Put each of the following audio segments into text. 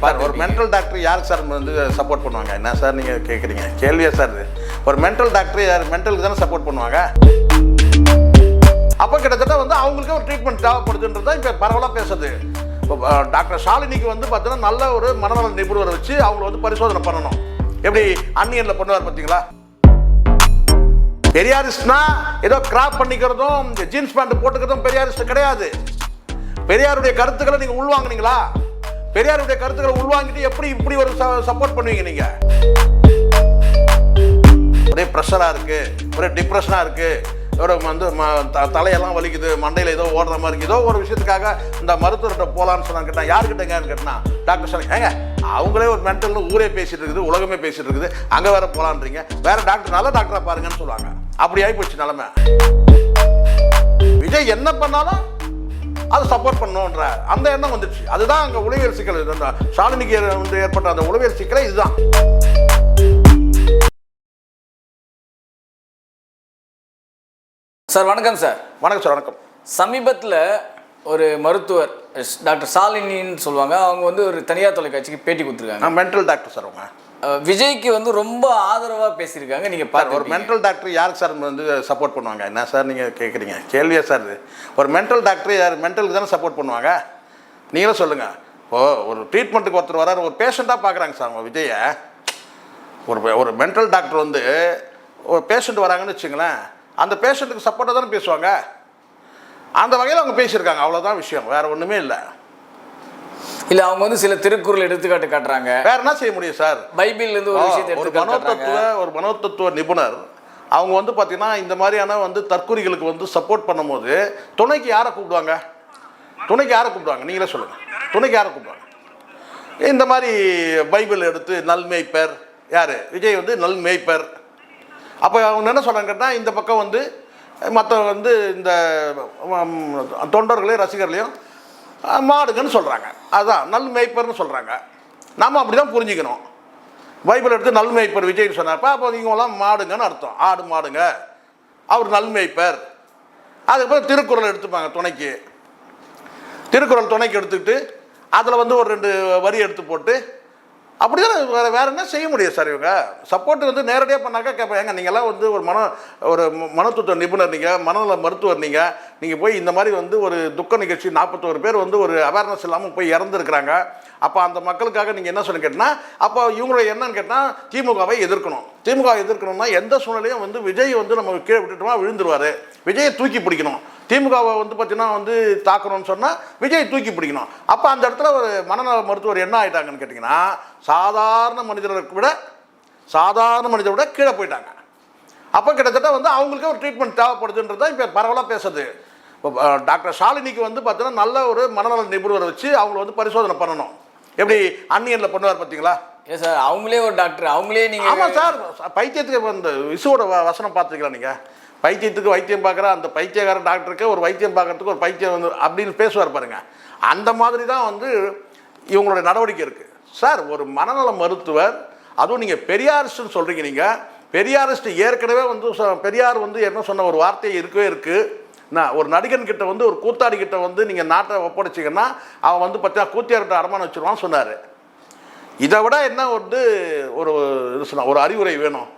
Sir ஒரு mental doctor யாருக்கு sir வந்து சப்போர்ட் பண்ணுவாங்க? என்ன சார் நீங்கள் கேட்குறீங்க கேள்வியா சார் ஒரு மென்டல் டாக்டர் யார் மென்டலுக்கு தானே சப்போர்ட் பண்ணுவாங்க? அப்போ கிட்டத்தட்ட வந்து அவங்களுக்கு ஒரு ட்ரீட்மெண்ட் தேவைப்படுதுன்றது தான் இப்போ பரவலாக பேசுது. டாக்டர் ஷாலினிக்கு வந்து பார்த்தீங்கன்னா நல்ல ஒரு மனநல நிபுணரை வச்சு அவங்கள வந்து பரிசோதனை பண்ணணும். எப்படி? அன்னியனில் பண்ணுவார் பார்த்தீங்களா பெரியாரிஸ்ட்னா ஏதோ கிராப் பண்ணிக்கிறதும் ஜீன்ஸ் பேண்ட் போட்டுக்கிறதும் பெரியாரிஸ்ட் கிடையாது. பெரியாருடைய கருத்துக்களை நீங்க உள்வாங்குனீங்களா? பெரியாருடைய கருத்துக்களை உள்வாங்கிட்டு எப்படி இப்படி ஒரு சப்போர்ட் பண்ணுவீங்க நீங்க? ஒரே ப்ரெஷராக இருக்கு ஒரே டிப்ரெஷனாக இருக்கு. ஒரு வந்து ம- த- தலையெல்லாம் வலிக்குது மண்டையில் ஏதோ ஓடுற மாதிரி இருக்குது ஏதோ ஒரு விஷயத்துக்காக இந்த மருத்துவர்கிட்ட போகலான்னு சொன்னாங்க கேட்டால் யாருக்கிட்டங்கன்னு கேட்டால் டாக்டர் சொன்னாங்க ஏங்க அவங்களே ஒரு மென்டல்னு ஊரே பேசிகிட்டு இருக்குது உலகமே பேசிகிட்டு இருக்குது. அங்கே வேற போகலான்றீங்க வேற டாக்டர் நல்ல டாக்டராக பாருங்கன்னு சொல்லுவாங்க. அப்படி ஆகி போச்சு நிலமை. விஜய் என்ன பண்ணாலும் அதை சப்போர்ட் பண்ணணுன்ற அந்த எண்ணம் வந்துடுச்சு அதுதான் அங்கே உளவியல் சிக்கல். ஷாலினிக்கு வந்து ஏற்பட்ட அந்த உளவியல் சிக்கலை இதுதான். சார் வணக்கம் சார். வணக்கம் சார் வணக்கம். சமீபத்தில் ஒரு மருத்துவர் டாக்டர் சாலினின்னு சொல்லுவாங்க. அவங்க வந்து ஒரு தனியார் தொலைக்காட்சிக்கு பேட்டி கொடுத்துருக்காங்க. மென்டல் டாக்டர் சார் அவங்க. விஜய்க்கு வந்து ரொம்ப ஆதரவாக பேசியிருக்காங்க. நீங்கள் சார் ஒரு மென்டல் டாக்டர் யாருக்கு சார் வந்து சப்போர்ட் பண்ணுவாங்க? என்ன சார் நீங்கள் கேட்குறீங்க கேள்வியா சார் இது. ஒரு மென்டல் டாக்டர் யார் மென்டலுக்கு தானே சப்போர்ட் பண்ணுவாங்க? நீங்களும் சொல்லுங்கள் ஓ ஒரு ட்ரீட்மெண்ட்டுக்கு ஒருத்தர் வராரு ஒரு பேஷண்ட்டாக பார்க்குறாங்க சார் அவங்க விஜயை. ஒரு ஒரு மென்டல் டாக்டர் வந்து ஒரு பேஷண்ட் வராங்கன்னு வச்சுங்களேன் அந்த பேஷண்ட்டுக்கு சப்போர்ட்டாக தானே பேசுவாங்க? அந்த வகையில் அவங்க பேசியிருக்காங்க. அவ்வளோதான் விஷயம். வேறு ஒன்றுமே இல்லை. இல்லை அவங்க வந்து சில திருக்குறள் எடுத்துக்காட்டு காட்டுறாங்க. வேற என்ன செய்ய முடியும் சார்? பைபிள்ல இருந்து ஒரு விஷயத்தை ஒரு மனோதத்துவ ஒரு மனோதத்துவ நிபுணர் அவங்க வந்து பார்த்தீங்கன்னா இந்த மாதிரியான வந்து தற்கொலைகளுக்கு வந்து சப்போர்ட் பண்ணும்போது துணைக்கு யாரை கூப்பிடுவாங்க? துணைக்கு யாரை கூப்பிடுவாங்க? நீங்களே சொல்லுங்கள் துணைக்கு யாரை கூப்பிடுவாங்க? இந்த மாதிரி பைபிள் எடுத்து நல்மேய்ப்பர் யார்? விஜய் வந்து நல்மேய்ப்பர். அப்போ அவங்க என்ன சொல்கிறாங்க கேட்டால் இந்த பக்கம் வந்து மற்ற வந்து இந்த தொண்டர்களையும் ரசிகர்களையும் மாடுங்கன்னு சொல்கிறாங்க அதுதான் நல் மேய்ப்பர்னு சொல்கிறாங்க நாம் அப்படி தான் புரிஞ்சுக்கணும். பைபிள் எடுத்து நல் மேய்ப்பர் விஜய்னு சொன்னாப்ப அப்போ இவங்கெல்லாம் மாடுங்கன்னு அர்த்தம். ஆடு மாடுங்க. அவர் நல் மேய்ப்பர். அதுக்கப்புறம் திருக்குறள் எடுத்துப்பாங்க துணைக்கு. திருக்குறள் துணைக்கு எடுத்துக்கிட்டு அதில் வந்து ஒரு ரெண்டு வரி எடுத்து போட்டு அப்படி தான் வேறு வேறு என்ன செய்ய முடியும் சார் இவங்க? சப்போர்ட் வந்து நேரடியாக பண்ணாக்கா கேட்பேன். ஏங்க நீங்கள்லாம் வந்து ஒரு மன ஒரு மனத்துவ நிபுணர் நீங்கள் மனநல மருத்துவர் நீங்கள் நீங்கள் போய் இந்த மாதிரி வந்து ஒரு துக்க நிகழ்ச்சி நாற்பத்தோரு பேர் வந்து ஒரு அவேர்னஸ் இல்லாமல் போய் இறந்துருக்குறாங்க. அப்போ அந்த மக்களுக்காக நீங்கள் என்ன சொல்லி கேட்டால் அப்போ இவங்களுடைய என்னன்னு கேட்டால் திமுகவை எதிர்க்கணும். திமுக எதிர்க்கணும்னா எந்த சூழ்நிலையும் வந்து விஜய் வந்து நம்ம கீழே விட்டுட்டோமா விழுந்துருவார். விஜயை தூக்கி பிடிக்கணும். திமுகவை வந்து பார்த்தீங்கன்னா வந்து தாக்கணும்னு சொன்னால் விஜய் தூக்கி பிடிக்கணும். அப்போ அந்த இடத்துல ஒரு மனநல மருத்துவர் என்ன ஆகிட்டாங்கன்னு கேட்டிங்கன்னா சாதாரண மனிதரை விட சாதாரண மனிதரை விட கீழே போயிட்டாங்க. அப்போ கிட்டத்தட்ட வந்து அவங்களுக்கே ஒரு ட்ரீட்மெண்ட் தேவைப்படுதுன்றது தான் இப்போ பரவலாக பேசுது டாக்டர் ஷாலினிக்கு வந்து பார்த்தீங்கன்னா நல்ல ஒரு மனநல நிபுணரை வச்சு அவங்கள வந்து பரிசோதனை பண்ணணும். எப்படி அன்னியனில் பண்ணுவார் பார்த்தீங்களா? ஏன் சார் அவங்களே ஒரு டாக்டர். அவங்களே நீங்கள் ஆமாம் சார். பைத்தியத்துக்கு இந்த விசுவோட வசனம் பார்த்துருக்கலாம் நீங்கள் பைத்தியத்துக்கு வைத்தியம் பார்க்குற அந்த பைத்தியக்கார டாக்டருக்கு ஒரு வைத்தியம் பார்க்கறதுக்கு ஒரு பைத்தியம் வந்து அப்படின்னு பேசுவார் பாருங்க. அந்த மாதிரி தான் வந்து இவங்களுடைய நடவடிக்கை இருக்குது சார் ஒரு மனநல மருத்துவர் அதுவும் நீங்கள் பெரியாரிஸ்ட்னு சொல்கிறீங்க நீங்கள் பெரியாரிஸ்ட் ஏற்கனவே வந்து பெரியார் வந்து என்ன சொன்ன ஒரு வார்த்தை இருக்கவே இருக்குது நான் ஒரு நடிகன் கிட்ட வந்து ஒரு கூத்தாடி கிட்ட வந்து நீங்கள் நாட்டை ஒப்படைச்சிங்கன்னா அவன் வந்து பார்த்தீங்கன்னா கூத்தியார்கிட்ட அடமானம் வச்சிருவான்னு சொன்னார். இதை விட என்ன வந்து ஒரு இது ஒரு அறிவுரை வேணும்.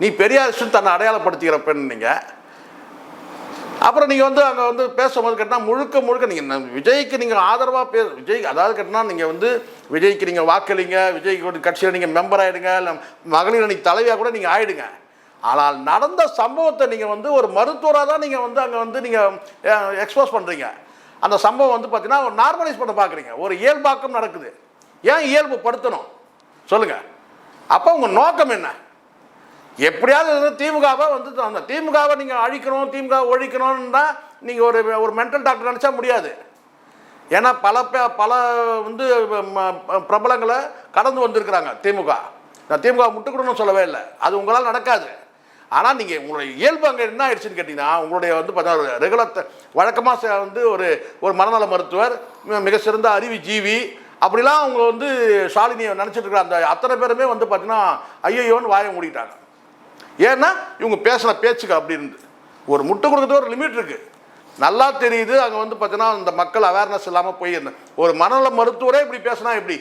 நீ பெரியாரிஸ்ட் தன்னை அடையாளப்படுத்திக்கிற பெண் நீங்கள் அப்புறம் நீங்கள் வந்து அங்கே வந்து பேசும்போது கேட்டால் முழுக்க முழுக்க நீங்கள் விஜய்க்கு நீங்கள் ஆதரவாக பே விஜய் அதாவது கேட்டால் நீங்கள் வந்து விஜய்க்கு நீங்கள் வாக்களிங்க விஜய்க்கு கட்சியில் நீங்கள் மெம்பர் ஆகிடுங்க இல்லை மகளிர் அணி தலைவியாக கூட நீங்கள் ஆகிடுங்க ஆனால் நடந்த சம்பவத்தை நீங்கள் வந்து ஒரு மருத்துவராக தான் நீங்கள் வந்து அங்கே வந்து நீங்கள் எக்ஸ்போஸ் பண்ணுறீங்க அந்த சம்பவம் வந்து பார்த்தீங்கன்னா நார்மலைஸ் பண்ண பார்க்குறீங்க ஒரு இயல்பாக்கம் நடக்குது. ஏன் இயல்பு படுத்தணும்? சொல்லுங்கள் அப்போ உங்கள் நோக்கம் என்ன? எப்படியாவது வந்து திமுகவை வந்து அந்த திமுகவை நீங்கள் அழிக்கணும் திமுக ஒழிக்கணும்னா நீங்கள் ஒரு ஒரு மென்டல் டாக்டர் நினச்சா முடியாது. ஏன்னா பல பே- பல வந்து ப- பிரபலங்களை கடந்து வந்திருக்கிறாங்க திமுக. நான் திமுக முட்டுக்கணும்னு சொல்லவே இல்லை. அது உங்களால் நடக்காது. ஆனால் நீங்கள் உங்களுடைய இயல்பு அங்கே என்ன ஆயிடுச்சுன்னு கேட்டிங்கன்னா உங்களுடைய வந்து பார்த்தீங்கன்னா ரெகுலர் வழக்கமாக வந்து ஒரு ஒரு மனநல மருத்துவர் மிக சிறந்த அறிவு ஜீவி அப்படிலாம் அவங்க வந்து ஷாலினியை நினச்சிட்டு இருக்கிற அந்த அத்தனை பேருமே வந்து பார்த்தீங்கன்னா ஐயோன்னு வாயை மூடிட்டாங்க. ஏன்னா இவங்க பேசின பேச்சுக்கு அப்படி இருந்து. ஒரு முட்டை கொடுக்குறது ஒரு லிமிட் இருக்குது நல்லா தெரியுது அங்கே வந்து பார்த்தீங்கன்னா இந்த மக்கள் அவேர்னஸ் இல்லாமல் போயிருந்தேன். ஒரு மனநல மருத்துவரே இப்படி பேசினா எப்படி?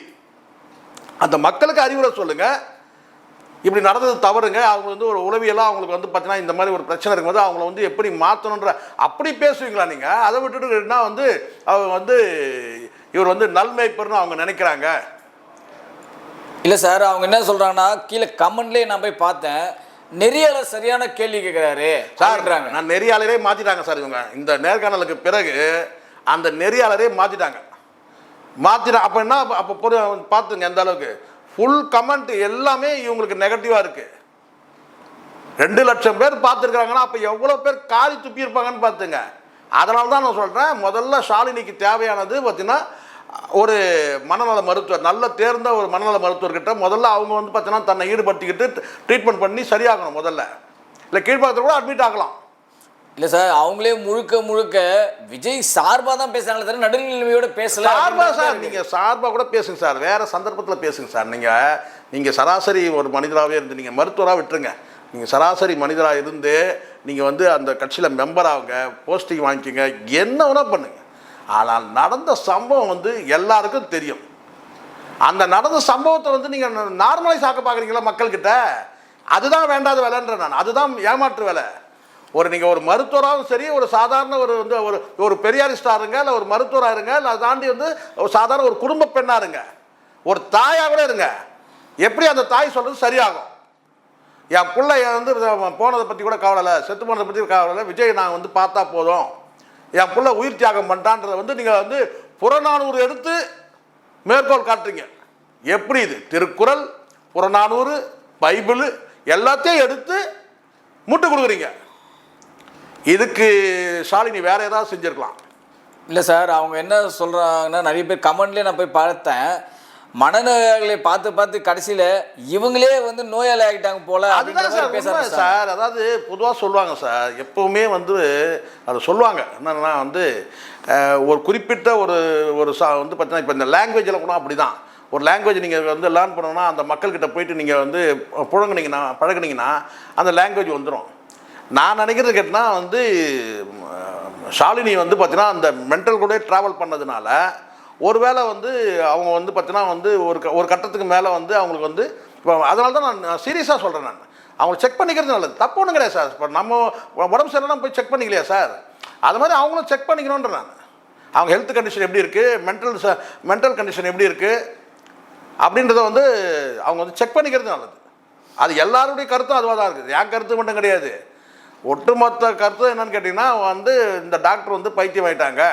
அந்த மக்களுக்கு அறிவுரை சொல்லுங்கள் இப்படி நடந்தது தவறுங்க. அவங்க வந்து ஒரு உளவியலாக அவங்களுக்கு வந்து பார்த்தீங்கன்னா இந்த மாதிரி ஒரு பிரச்சனை இருக்கும்போது அவங்கள வந்து எப்படி மாற்றணுன்ற அப்படி பேசுவீங்களா நீங்கள் அதை விட்டுட்டு என்ன வந்து அவங்க வந்து இவர் வந்து நல்மைப்பர்னு அவங்க நினைக்கிறாங்க. இல்லை சார் அவங்க என்ன சொல்கிறாங்கன்னா கீழே கமெண்ட்லேயே நான் போய் பார்த்தேன். நெறியாளர் சரியான கேள்வி கேட்குறாரு சார் சார்ன்றாங்க நான் நெறியாளரே மாற்றிட்டாங்க சார் இவங்க. இந்த நேர்காணலுக்கு பிறகு அந்த நெறியாளரே மாற்றிட்டாங்க மாற்றிட்டா அப்போ என்ன அப்போ பொறு பார்த்துங்க எந்த அளவுக்கு. ஃபுல் கமெண்ட் எல்லாமே இவங்களுக்கு நெகட்டிவாக இருக்குது ரெண்டு லட்சம் பேர் பார்த்துருக்காங்கன்னா அப்போ எவ்வளோ பேர் காரி துப்பியிருப்பாங்கன்னு பார்த்துங்க. அதனால தான் நான் சொல்கிறேன் முதல்ல ஷாலினிக்கு தேவையானது பார்த்திங்கன்னா ஒரு மனநல மருத்துவர் நல்ல தேர்ந்த ஒரு மனநல மருத்துவர்கிட்ட முதல்ல அவங்க வந்து பார்த்தீங்கன்னா தன்னை ஈடுபடுத்திக்கிட்டு ட்ரீட்மெண்ட் பண்ணி சரியாகணும் முதல்ல. இல்லை கீழ்பாக்கத்தில் கூட அட்மிட் ஆகலாம். இல்லை சார் அவங்களே முழுக்க முழுக்க விஜய் சார்பாக தான் பேசுறாங்களே தவிர நடுநிலைமையோட பேசல சார்பா அப்படின்றது சார். நீங்கள் சார்பாக கூட பேசுங்க சார். வேற சந்தர்ப்பத்தில் பேசுங்க சார். நீங்கள் நீங்கள் சராசரி ஒரு மனிதராகவே இருந்து நீங்கள் மருத்துவராக விட்டுருங்க. நீங்கள் சராசரி மனிதராக இருந்து நீங்கள் வந்து அந்த கட்சியில் மெம்பர் ஆகுங்க போஸ்டிங் வாங்கிக்கோங்க என்ன வேணால் பண்ணுங்க. ஆனால் நடந்த சம்பவம் வந்து எல்லாருக்கும் தெரியும். அந்த நடந்த சம்பவத்தை வந்து நீங்கள் நார்மலைஸ் ஆக்க பார்க்குறீங்களா மக்கள்கிட்ட? அதுதான் வேண்டாத வேலைன்ற நான். அதுதான் ஏமாற்று வேலை. ஒரு நீங்கள் ஒரு மருத்துவராகவும் சரி ஒரு சாதாரண ஒரு வந்து ஒரு ஒரு பெரியாரிஸ்டாக இருங்க இல்லை ஒரு மருத்துவராக இருங்க இல்லை அதை தாண்டி வந்து ஒரு சாதாரண ஒரு குடும்ப பெண்ணாக இருங்க. ஒரு தாயாக கூட இருங்க. எப்படி அந்த தாய் சொல்கிறது சரியாகும்? என் பிள்ளை வந்து போனதை பற்றி கூட கவலை செத்து போனதை பற்றி கவலை இல்லை விஜய் நான் வந்து பார்த்தா போதும். என் பிள்ளை உயிர் தியாகம் பண்ணிட்டான்றதை வந்து நீங்கள் வந்து புறநானூறு எடுத்து மேற்கோள் காட்டுறீங்க. எப்படி இது? திருக்குறள் புறநானூறு பைபிள் எல்லாத்தையும் எடுத்து முட்டு கொடுக்குறீங்க. இதுக்கு ஷாலினி வேற ஏதாவது செஞ்சிருக்கலாம். இல்லை சார் அவங்க என்ன சொல்கிறாங்கன்னா நிறைய பேர் கமெண்ட்லேயே நான் போய் பார்த்தேன். மனநோயாளிகளை பார்த்து பார்த்து கடைசியில் இவங்களே வந்து நோயாளி ஆகிட்டாங்க போல அதுதான் சார் பேச உண்மை ஆரம்பிச்சிட்டாங்க. சார். அதாவது பொதுவாக சொல்லுவாங்க சார் எப்பவுமே வந்து அதை சொல்லுவாங்க. என்னன்னா வந்து ஒரு குறிப்பிட்ட ஒரு ஒரு சா வந்து பார்த்தீங்கன்னா இப்போ இந்த லாங்குவேஜில் கூட அப்படி தான் ஒரு லாங்குவேஜ் நீங்கள் வந்து லேர்ன் பண்ணணும்னா அந்த மக்கள்கிட்ட போயிட்டு நீங்கள் வந்து புழங்குனீங்கன்னா பழகுனீங்கன்னா அந்த லாங்குவேஜ் வந்துடும் நான் நினைக்கிறது கேட்டினா வந்து ஷாலினி வந்து பார்த்தீங்கன்னா அந்த மென்டல் கூட ட்ராவல் பண்ணதுனால ஒருவேளை வந்து அவங்க வந்து பார்த்தீங்கன்னா வந்து ஒரு க- ஒரு கட்டத்துக்கு மேலே வந்து அவங்களுக்கு வந்து இப்போ அதனால தான் நான் சீரியஸாக சொல்கிறேன் நான். அவங்களை செக் பண்ணிக்கிறது நல்லது. தப்பு ஒன்றும் கிடையாது சார் இப்போ நம்ம உடம்பு சரியில்லாம் போய் செக் பண்ணிக்கலையா சார் அது மாதிரி அவங்களும் செக் பண்ணிக்கணுன்ற நான். அவங்க ஹெல்த் கண்டிஷன் எப்படி இருக்குது மென்டல் மென்டல் கண்டிஷன் எப்படி இருக்குது அப்படின்றத வந்து அவங்க வந்து செக் பண்ணிக்கிறது நல்லது. அது எல்லாருடைய கருத்தும் அதுவாக தான் இருக்குது. என் கருத்து மட்டும் கிடையாது. ஒட்டுமொத்த கருத்து என்னன்னு கேட்டிங்கன்னா வந்து இந்த டாக்டர் வந்து பைத்தியம் ஆயிட்டாங்க.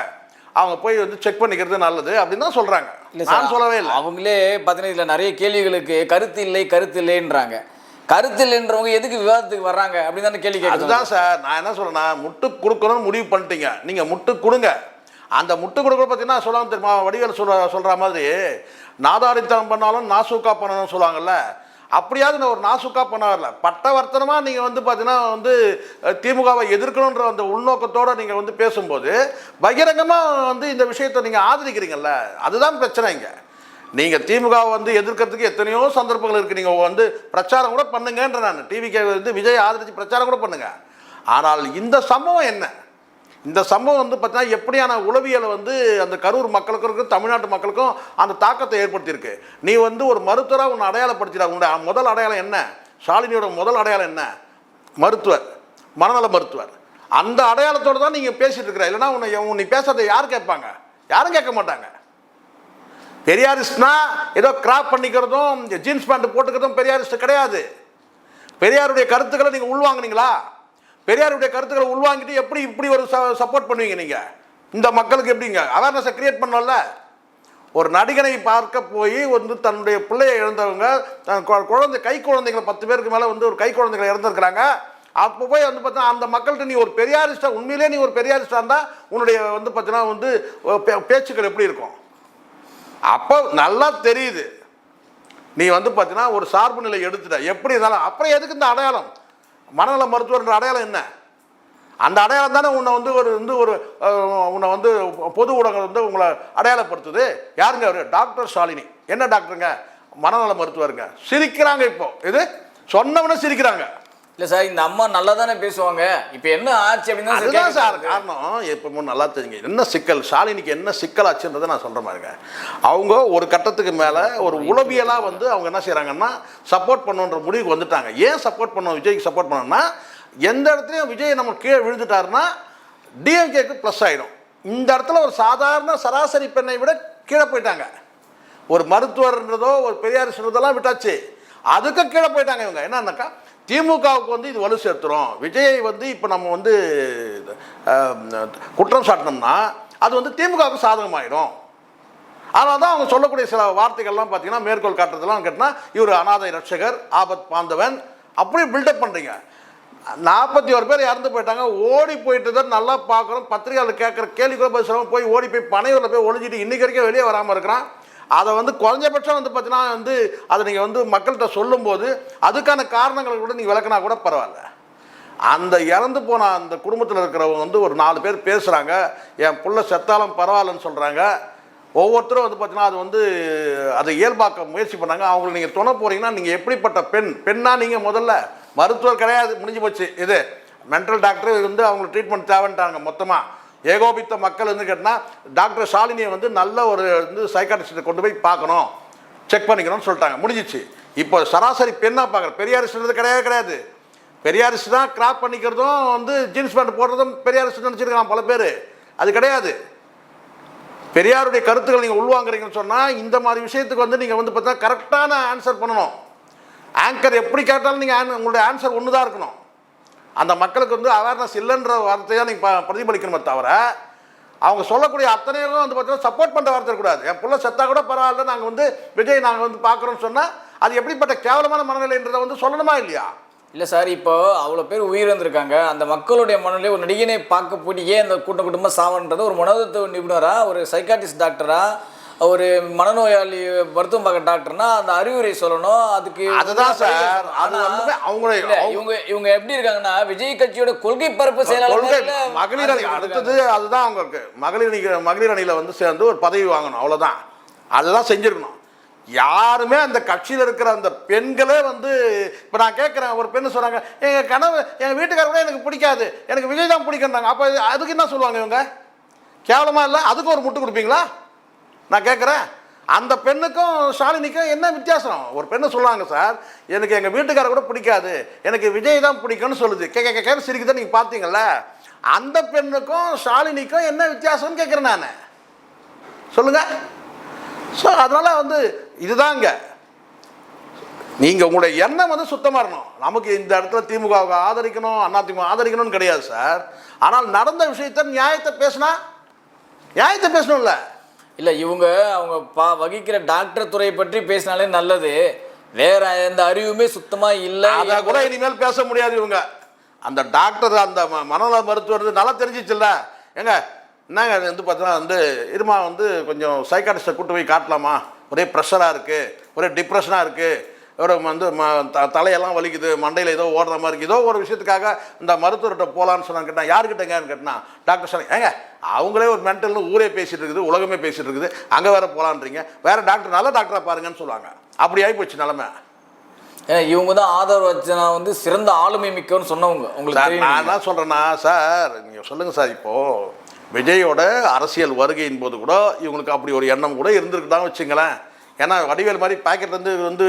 அவங்க போய் வந்து செக் பண்ணிக்கிறது நல்லது அப்படின்னு தான் சொல்கிறாங்க இல்லை நான் சொல்லவே இல்லை. அவங்களே பார்த்தீங்கன்னா இதில் நிறைய கேள்விகளுக்கு கருத்து இல்லை கருத்து இல்லைன்றாங்க. கருத்து இல்லைன்றவங்க எதுக்கு விவாதத்துக்கு வர்றாங்க அப்படின்னு தானே கேள்வி அதுதான் சார் நான் என்ன சொல்றேன்னா முட்டு கொடுக்கணும்னு முடிவு பண்ணிட்டீங்க. நீங்கள் முட்டு கொடுங்க. அந்த முட்டு கொடுக்க பார்த்தீங்கன்னா சொல்லுவாங்க தெரியுமா? வடிவேல் சொல்ற சொல்கிற மாதிரி நாதாரித்தனம் பண்ணாலும் நாசூக்கா பண்ணணும்னு சொல்லுவாங்கல்ல அப்படியாவது நான் ஒரு நாசுக்கா பண்ண வரல பட்டவர்த்தனமாக நீங்கள் வந்து பார்த்தீங்கன்னா வந்து திமுகவை எதிர்க்கணுன்ற அந்த உள்நோக்கத்தோடு நீங்கள் வந்து பேசும்போது பகிரங்கமாக வந்து இந்த விஷயத்தை நீங்கள் ஆதரிக்கிறீங்கல்ல அதுதான் பிரச்சனை இங்கே. நீங்கள் திமுகவை வந்து எதிர்க்கிறதுக்கு எத்தனையோ சந்தர்ப்பங்கள் இருக்குது நீங்கள் வந்து பிரச்சாரம் கூட பண்ணுங்கன்ற நான். டிவிக்கு வந்து விஜய் ஆதரித்து பிரச்சாரம் கூட பண்ணுங்க. ஆனால் இந்த சம்பவம் என்ன? இந்த சம்பவம் வந்து பார்த்தீங்கன்னா எப்படியான உளவியலை வந்து அந்த கரூர் மக்களுக்கும் இருக்கும் தமிழ்நாட்டு மக்களுக்கும் அந்த தாக்கத்தை ஏற்படுத்தியிருக்கு. நீ வந்து ஒரு மருத்துவராக உன்னை அடையாளப்படுத்திடா. உன்னுடைய முதல் அடையாளம் என்ன? ஷாலினியோட முதல் அடையாளம் என்ன? மருத்துவர். மனநல மருத்துவர். அந்த அடையாளத்தோடு தான் நீங்கள் பேசிகிட்டு இருக்கிற. இல்லைன்னா உன்னை உன்னை பேசுறதை யார் கேட்பாங்க? யாரும் கேட்க மாட்டாங்க. பெரியாரிஸ்ட்னா ஏதோ கிராப் பண்ணிக்கிறதும் ஜீன்ஸ் பேண்ட் போட்டுக்கிறதும் பெரியாரிஸ்ட் கிடையாது. பெரியாருடைய கருத்துக்களை நீங்கள் உள்வாங்குனீங்களா? பெரியாருடைய கருத்துக்களை உள்வாங்கிட்டு எப்படி இப்படி ஒரு சப்போர்ட் பண்ணுவீங்க நீங்கள் இந்த மக்களுக்கு எப்படிங்க? அவேர்னஸை கிரியேட் பண்ணல ஒரு நடிகனை பார்க்க போய் வந்து தன்னுடைய பிள்ளையை இழந்தவங்க தன் கு- குழந்தை கை குழந்தைங்களை பத்து பேருக்கு மேலே வந்து ஒரு கை குழந்தைகளை இறந்துருக்குறாங்க. அப்போ போய் வந்து பார்த்தீங்கன்னா அந்த மக்கள்கிட்ட நீ ஒரு பெரியாரிஸ்டா உண்மையிலே நீ ஒரு பெரியாரிஸ்டா இருந்தால் உன்னுடைய வந்து பார்த்தீங்கன்னா வந்து பே- பேச்சுக்கள் எப்படி இருக்கும்? அப்போ நல்லா தெரியுது. நீ வந்து பார்த்தீங்கன்னா ஒரு சார்பு நிலை எடுத்துட்ட. எப்படி இருந்தாலும் அப்புறம் எதுக்கு இந்த அடையாளம்? மனநல மருத்துவர்ன்ற அடையாளம் என்ன? அந்த அடையாளம் தானே உன்னை வந்து ஒரு வந்து ஒரு உன்னை வந்து பொது ஊடகங்கள் வந்து உங்களை அடையாளப்படுத்துது. யாருங்க அவர்? டாக்டர் ஷாலினி என்ன டாக்டருங்க? மனநல மருத்துவருங்க. சிரிக்கிறாங்க இப்போ. இது சொன்னவனே சிரிக்கிறாங்க. இல்ல சார் இந்த அம்மா நல்லா தானே பேசுவாங்க. இப்போ என்ன ஆச்சு அப்படின்னு அதுதான் சார் காரணம். இப்போ நல்லா தெரியுங்க என்ன சிக்கல்? ஷாலினிக்கு என்ன சிக்கல் ஆச்சுன்றதை நான் சொல்கிறேன் பாருங்க. அவங்க ஒரு கட்டத்துக்கு மேலே ஒரு உளவியலாக வந்து அவங்க என்ன செய்கிறாங்கன்னா சப்போர்ட் பண்ணுன்ற முடிவுக்கு வந்துட்டாங்க. ஏன் சப்போர்ட் பண்ணோம்? விஜய்க்கு சப்போர்ட் பண்ணோம்னா எந்த இடத்துலையும் விஜய் நம்ம கீழே விழுந்துட்டாருன்னா டிஎம்கேக்கு ப்ளஸ் ஆகிடும் இந்த இடத்துல ஒரு சாதாரண சராசரி பெண்ணை விட கீழே போயிட்டாங்க. ஒரு மருத்துவர்ன்றதோ ஒரு பெரியாரின்றதெல்லாம் விட்டாச்சு. அதுக்கு கீழே போயிட்டாங்க இவங்க. என்னன்னாக்கா திமுகவுக்கு வந்து இது வலு சேர்த்துரும் விஜயை வந்து இப்போ நம்ம வந்து குற்றம் சாட்டினோம்னா அது வந்து திமுகவுக்கு சாதகமாயிடும் அதனால தான் அவங்க சொல்லக்கூடிய சில வார்த்தைகள்லாம் பார்த்தீங்கன்னா மேற்கோள் காட்டுறதெல்லாம் கேட்டால் இவர் அனாதை ரட்சகர் ஆபத் பாந்தவன் அப்படியே பில்டப் பண்ணுறீங்க நாற்பத்தி ஒரு பேர் இறந்து போயிட்டாங்க ஓடி போயிட்டு தான் நல்லா பார்க்குறோம் பத்திரிகையாளர் கேட்குற கேள்வி கூட போய் ஓடி போய் பனையூரில் போய் ஒளிஞ்சிட்டு இன்றைக்கி வரைக்கும் வெளியே வராமல் இருக்கிறான். அதை வந்து குறைஞ்சபட்சம் வந்து பார்த்தீங்கன்னா வந்து அதை நீங்கள் வந்து மக்கள்கிட்ட சொல்லும்போது அதுக்கான காரணங்களை கூட நீங்கள் விளக்குனா கூட பரவாயில்ல. அந்த இறந்து போன அந்த குடும்பத்தில் இருக்கிறவங்க வந்து ஒரு நாலு பேர் பேசுகிறாங்க என் புள்ள செத்தாலும் பரவாயில்லன்னு சொல்கிறாங்க ஒவ்வொருத்தரும் வந்து பார்த்தீங்கன்னா அது வந்து அதை இயல்பாக்க முயற்சி பண்ணாங்க. அவங்களை நீங்கள் துணை போகிறீங்கன்னா நீங்கள் எப்படிப்பட்ட பெண்? பெண்ணாக நீங்கள் முதல்ல? மருத்துவர் கிடையாது முடிஞ்சு போச்சு. இது மென்டல் டாக்டர் வந்து அவங்களுக்கு ட்ரீட்மெண்ட் தேவைன்ட்டாங்க மொத்தமாக ஏகோபித்த மக்கள் வந்து கேட்டால் டாக்டர் ஷாலினியை வந்து நல்ல ஒரு வந்து சைக்காட்ரிஸ்ட்டை கொண்டு போய் பார்க்கணும். செக் பண்ணிக்கணும்னு சொல்லிட்டாங்க. முடிஞ்சிச்சு. இப்போ சராசரி பெண்ணாக பார்க்குறேன் பெரியாரிஸ்ட்ன்றது கிடையவே கிடையாது. பெரியாரிஸ்ட் தான் கிராப் பண்ணிக்கிறதும் வந்து ஜீன்ஸ் பேண்ட் போடுறதும் பெரியாரிஸ்ட் நினச்சிருக்கலாம் பல பேர். அது கிடையாது. பெரியாருடைய கருத்துக்கள் நீங்கள் உள்வாங்குறீங்கன்னு சொன்னால் இந்த மாதிரி விஷயத்துக்கு வந்து நீங்கள் வந்து பார்த்தா கரெக்டான ஆன்சர் பண்ணணும். ஆங்கர் எப்படி கேட்டாலும் நீங்கள் உங்களுடைய ஆன்சர் ஒன்று தான் இருக்கணும். அந்த மக்களுக்கு வந்து அவேர்னஸ் இல்லைன்ற வார்த்தையை நீங்கள் பிரதிபலிக்கணுமே தவிர அவங்க சொல்லக்கூடிய அத்தனையும் வந்து பார்த்தீங்கன்னா சப்போர்ட் பண்ணுற வார்த்தை கூடாது என் பிள்ளை செத்தா கூட பரவாயில்ல நாங்கள் வந்து விஜய் நாங்கள் வந்து பார்க்குறோம்னு சொன்னால் அது எப்படிப்பட்ட கேவலமான மனநிலைன்றதை வந்து சொல்லணுமா இல்லையா? இல்லை சார் இப்போ அவ்வளோ பேர் உயிரிழந்திருக்காங்க. அந்த மக்களுடைய மனநிலை ஒரு நடிகனை பார்க்க போய் ஏன் இந்த கூட்ட குடும்ப சாவன்றது ஒரு மனோதத்துவ நிபுணராக ஒரு சைக்காட்டிஸ்ட் டாக்டராக ஒரு மனநோயாளி மருத்துவம் பார்க்க டாக்டர்னா அந்த அறிவுரை சொல்லணும் அதுக்கு அதுதான் சார். அது வந்து அவங்களுடைய இல்ல, இவங்க இவங்க எப்படி இருக்காங்கன்னா விஜய் கட்சியோட கொள்கை பரப்பு செயலாளர் மகளிர் அணி அடுத்தது அதுதான் அவங்களுக்கு. மகளிர் அணி மகளிர் அணியில் வந்து சேர்ந்து ஒரு பதவி வாங்கணும் அவ்வளோதான் அதுதான் செஞ்சிருக்கணும். யாருமே அந்த கட்சியில் இருக்கிற அந்த பெண்களே வந்து இப்போ நான் கேட்குறேன் ஒரு பெண்ணு சொல்கிறாங்க எங்கள் கனவு எங்கள் வீட்டுக்கார கூட எனக்கு பிடிக்காது. எனக்கு விஜய் தான் பிடிக்குன்றாங்க அப்போ அதுக்கு என்ன சொல்லுவாங்க இவங்க? கேவலமாக இல்லை? அதுக்கு ஒரு முட்டு கொடுப்பீங்களா? நான் கேட்குறேன். அந்த பெண்ணுக்கும் ஷாலினிக்கும் என்ன வித்தியாசம்? ஒரு பெண்ணு சொல்லுவாங்க சார் எனக்கு எங்கள் வீட்டுக்கார கூட பிடிக்காது. எனக்கு விஜய் தான் பிடிக்கும்னு சொல்லுது. கே கே கேட்க சிரிக்குதான் நீங்கள் பார்த்தீங்கல்ல? அந்த பெண்ணுக்கும் ஷாலினிக்கும் என்ன வித்தியாசம்னு கேட்குறேன் நான். சொல்லுங்கள் ஸோ அதனால் வந்து இதுதாங்க. நீங்கள் உங்களுடைய எண்ணம் வந்து சுத்தமாக இருக்கணும். நமக்கு இந்த இடத்துல திமுகவுக்கு ஆதரிக்கணும் அதிமுக ஆதரிக்கணும்னு கிடையாது சார். ஆனால் நடந்த விஷயத்த நியாயத்தை பேசினா நியாயத்தை பேசணும்ல. இல்ல இவங்க அவங்க பா வகிக்கிற டாக்டர் துறை பற்றி பேசினாலே நல்லது. வேற எந்த அறிவுமே சுத்தமா இல்லை. அதை கூட இனிமேல் பேச முடியாது இவங்க. அந்த டாக்டர் அந்த மனநல மருத்துவர் நல்லா தெரிஞ்சிச்சுல்ல. ஏங்க என்னங்க இது வந்து பார்த்தீங்கன்னா வந்து இருமா வந்து கொஞ்சம் சைக்காட்டிஸ்ட்டை கூட்டு போய் காட்டலாமா? ஒரே ப்ரெஷராக இருக்குது ஒரே டிப்ரெஷனாக இருக்குது வந்து ம த- தலையெல்லாம் வலிக்குது மண்டையில் ஏதோ ஓடுற மாதிரி இருக்குது ஏதோ ஒரு விஷயத்துக்காக இந்த மருத்துவர்கிட்ட போகலான்னு சொன்னான்னு கேட்டால் யாருக்கிட்டங்கன்னு கேட்டான் டாக்டர் சொன்னாங்க ஏங்க அவங்களே ஒரு மென்டல்னு ஊரே பேசிட்டு இருக்குது உலகமே பேசிட்டு இருக்குது அங்கே வேற போகலான்றீங்க வேற டாக்டர் நல்ல டாக்டராக பாருங்கன்னு சொல்லுவாங்க. அப்படி ஆகிப்போச்சு நிலமை. ஏன்னா இவங்க தான் ஆதரவு வச்சனா வந்து சிறந்த ஆளுமை மிக்கவன்னு சொன்னவங்க. உங்களுக்கு நான் என்ன சொல்கிறேன்னா சார் நீங்கள் சொல்லுங்கள் சார் இப்போது விஜயோட அரசியல் வருகையின் போது கூட இவங்களுக்கு அப்படி ஒரு எண்ணம் கூட இருந்திருக்குதான் வச்சுங்களேன். ஏன்னா வடிவேல் மாதிரி பாக்கெட்லேருந்து வந்து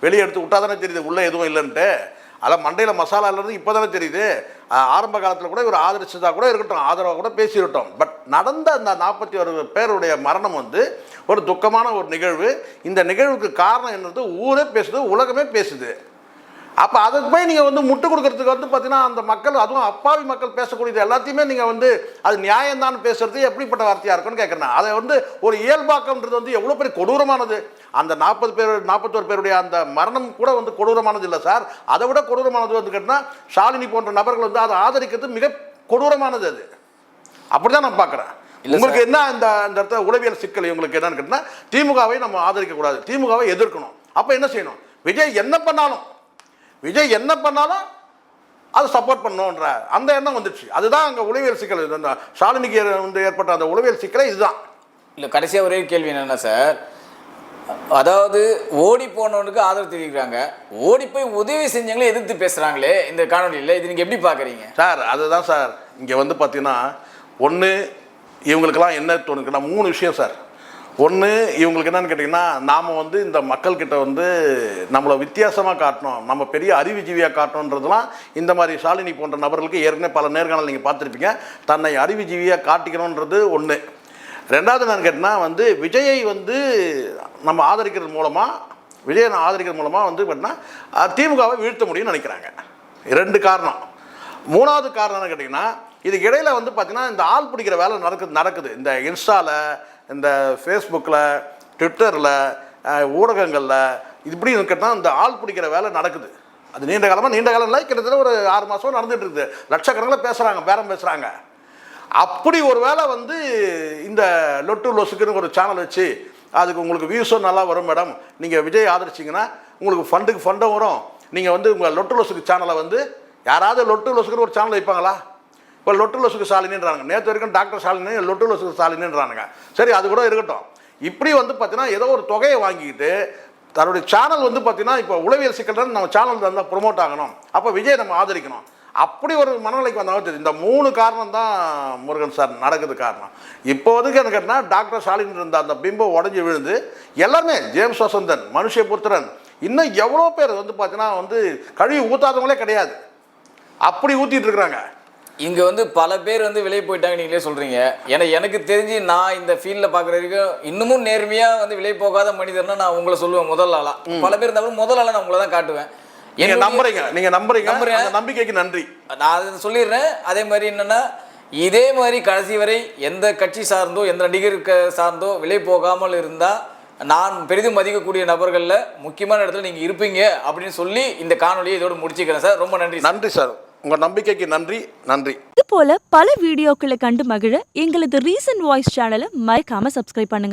வெளியே எடுத்து விட்டா தானே தெரியுது உள்ளே எதுவும் இல்லைன்ட்டு. அதில் மண்டையில் மசாலா இல்லைன்னு இப்போ தானே தெரியுது. ஆரம்ப காலத்தில் கூட இவர் ஆதரிச்சதாக கூட இருக்கட்டும் ஆதரவாக கூட பேசியிருக்கட்டும். பட் நடந்த அந்த நாற்பத்தி ஒரு பேருடைய மரணம் வந்து ஒரு துக்கமான ஒரு நிகழ்வு. இந்த நிகழ்வுக்கு காரணம் என்னது? ஊரே பேசுது உலகமே பேசுது. அப்போ அதுக்கு போய் நீங்கள் வந்து முட்டு கொடுக்கறதுக்கு வந்து பார்த்தீங்கன்னா அந்த மக்கள் அதுவும் அப்பாவி மக்கள் பேசக்கூடியது எல்லாத்தையுமே நீங்கள் வந்து அது நியாயம்தான் பேசுறது எப்படிப்பட்ட வார்த்தையாக இருக்குன்னு கேட்குறேன் அதை வந்து ஒரு இயல்பாக்கம்ன்றது வந்து எவ்வளோ பெரிய கொடூரமானது. அந்த நாற்பது பேர் நாற்பத்தோரு பேருடைய அந்த மரணம் கூட வந்து கொடூரமானது இல்லை சார். அதை விட கொடூரமானது வந்து கேட்டால் ஷாலினி போன்ற நபர்கள் வந்து அதை ஆதரிக்கிறது மிக கொடூரமானது அது. அப்படிதான் நான் பார்க்குறேன் உங்களுக்கு என்ன இந்த இந்த இடத்துல உளவியல் சிக்கல் உங்களுக்கு என்னன்னு கேட்டால் திமுகவை நம்ம ஆதரிக்கக்கூடாது திமுகவை எதிர்க்கணும். அப்போ என்ன செய்யணும்? விஜய் என்ன பண்ணாலும் விஜய் என்ன பண்ணாலும் அதை சப்போர்ட் பண்ணணுன்ற அந்த எண்ணம் வந்துடுச்சு. அதுதான் அங்கே உளவியல் சிக்கல். அந்த ஷாலினிக்கு வந்து ஏற்பட்ட அந்த உளவியல் சிக்கலே இதுதான். இல்லை கடைசியாக ஒரே கேள்வி என்னென்னா சார் அதாவது ஓடி போனவனுக்கு ஆதரவு தெரிவிக்கிறாங்க. ஓடி போய் உதவி செஞ்சவங்களே எதிர்த்து பேசுறாங்களே இந்த காணொலியில். இது நீங்க எப்படி பாக்குறீங்க? சார் அதுதான் சார். இங்கே வந்து பார்த்தீங்கன்னா ஒன்று இவங்களுக்கெல்லாம் என்ன தோணுக்குன்னா மூணு விஷயம் சார். ஒன்று இவங்களுக்கு என்னன்னு கேட்டிங்கன்னா நாம் வந்து இந்த மக்கள்கிட்ட வந்து நம்மளை வித்தியாசமாக காட்டணும். நம்ம பெரிய அறிவுஜீவியாக காட்டணுன்றதுலாம் இந்த மாதிரி ஷாலினி போன்ற நபர்களுக்கு ஏற்கனவே பல நேர்காணல் நீங்கள் பார்த்துருப்பீங்க. தன்னை அறிவுஜீவியாக காட்டிக்கணுன்றது ஒன்று ரெண்டாவது என்னன்னு கேட்டிங்கன்னா வந்து விஜயை வந்து நம்ம ஆதரிக்கிறது மூலமாக விஜயை நான் ஆதரிக்கிறது மூலமாக வந்து பார்த்தீங்கன்னா திமுகவை வீழ்த்த முடியும்னு நினைக்கிறாங்க. ரெண்டு காரணம். மூணாவது காரணம் கேட்டிங்கன்னா இதுக்கு இடையில வந்து பார்த்திங்கன்னா இந்த ஆள் பிடிக்கிற வேலை நடக்குது நடக்குது. இந்த இன்ஸ்டாவில் இந்த ஃபேஸ்புக்கில் ட்விட்டரில் ஊடகங்களில் இப்படி கேட்டால் இந்த ஆள் பிடிக்கிற வேலை நடக்குது. அது நீண்ட காலமாக நீண்ட காலம் இல்லை கிட்டத்தட்ட ஒரு ஆறு மாதம் நடந்துகிட்டு இருக்குது. லட்சக்கணக்கில் பேசுகிறாங்க பேரம் பேசுகிறாங்க அப்படி ஒரு வேளை வந்து இந்த லொட்டு லொசுக்குன்னு ஒரு சேனல் வச்சு அதுக்கு உங்களுக்கு வியூஸும் நல்லா வரும் மேடம் நீங்கள் விஜய் ஆதரிச்சிங்கன்னா உங்களுக்கு ஃபண்டுக்கு ஃபண்டும் வரும். நீங்கள் வந்து உங்கள் லொட்டு லொசுக்கு சேனலை வந்து யாராவது லொட்டு லொசுக்குன்னு ஒரு சேனல் வைப்பாங்களா? இப்போ லொட்டு லொசுக்கு சாலினின்றாங்க நேற்று வரைக்கும் டாக்டர் சாலினி லொட்டு லொசுக்கு சாலினின்றானுங்க. சரி அது கூட இருக்கட்டும். இப்படி வந்து பார்த்தீங்கன்னா ஏதோ ஒரு தொகையை வாங்கிக்கிட்டு தன்னுடைய சேனல் வந்து பார்த்தீங்கன்னா இப்போ உளவியல் சிக்கல் நம்ம சேனல் இருந்தால் ப்ரொமோட் ஆகணும். அப்போ விஜய் நம்ம ஆதரிக்கணும். அப்படி ஒரு மனநிலைக்கு வந்தாலும் தெரியும் இந்த மூணு காரணம் தான் முருகன் சார் நடக்குது காரணம். இப்போதைக்கு எனக்கு என்ன டாக்டர் ஸ்டாலின் இருந்த அந்த பிம்பம் உடஞ்சி விழுந்து எல்லாருமே ஜேம்ஸ் வசந்தன் மனுஷபுத்திரன் இன்னும் எவ்வளோ பேர் வந்து பார்த்தீங்கன்னா வந்து கழுவி ஊத்தாதவங்களே கிடையாது. அப்படி ஊற்றிட்டு இருக்கிறாங்க. இங்க வந்து பல பேர் வந்து விலை போயிட்டாங்க நீங்களே சொல்றீங்க. ஏன்னா எனக்கு தெரிஞ்சு நான் இந்த ஃபீல்ட்ல பாக்குற வரைக்கும் இன்னமும் நேர்மையா வந்து விலை போகாத மனிதர்னா நான் உங்களை சொல்லுவேன் முதல் ஆளா. பல பேர் இருந்தாலும் முதல் ஆளா நான் உங்களை தான் காட்டுவேன். என்னுடைய- நம்புறீங்க நீங்க நம்புறீங்க. நம்புறேன். நம்பிக்கைக்கு நன்றி. நான் அதை சொல்லிடுறேன். அதே மாதிரி என்னன்னா இதே மாதிரி கடைசி வரை எந்த கட்சி சார்ந்தோ எந்த நடிகருக்கு சார்ந்தோ விலை போகாமல் இருந்தா நான் பெரிதும் மதிக்கக்கூடிய நபர்களில் முக்கியமான இடத்துல நீங்க இருப்பீங்க அப்படின்னு சொல்லி இந்த காணொலியை இதோட முடிச்சுக்கிறேன் சார். ரொம்ப நன்றி. நன்றி சார். உங்க நம்பிக்கைக்கு நன்றி நன்றி. இது போல பல வீடியோக்களை கண்டு மகிழ எங்களது ரீசன்ட் வாய்ஸ் சேனலை மறக்காம சப்ஸ்கிரைப் பண்ணுங்க.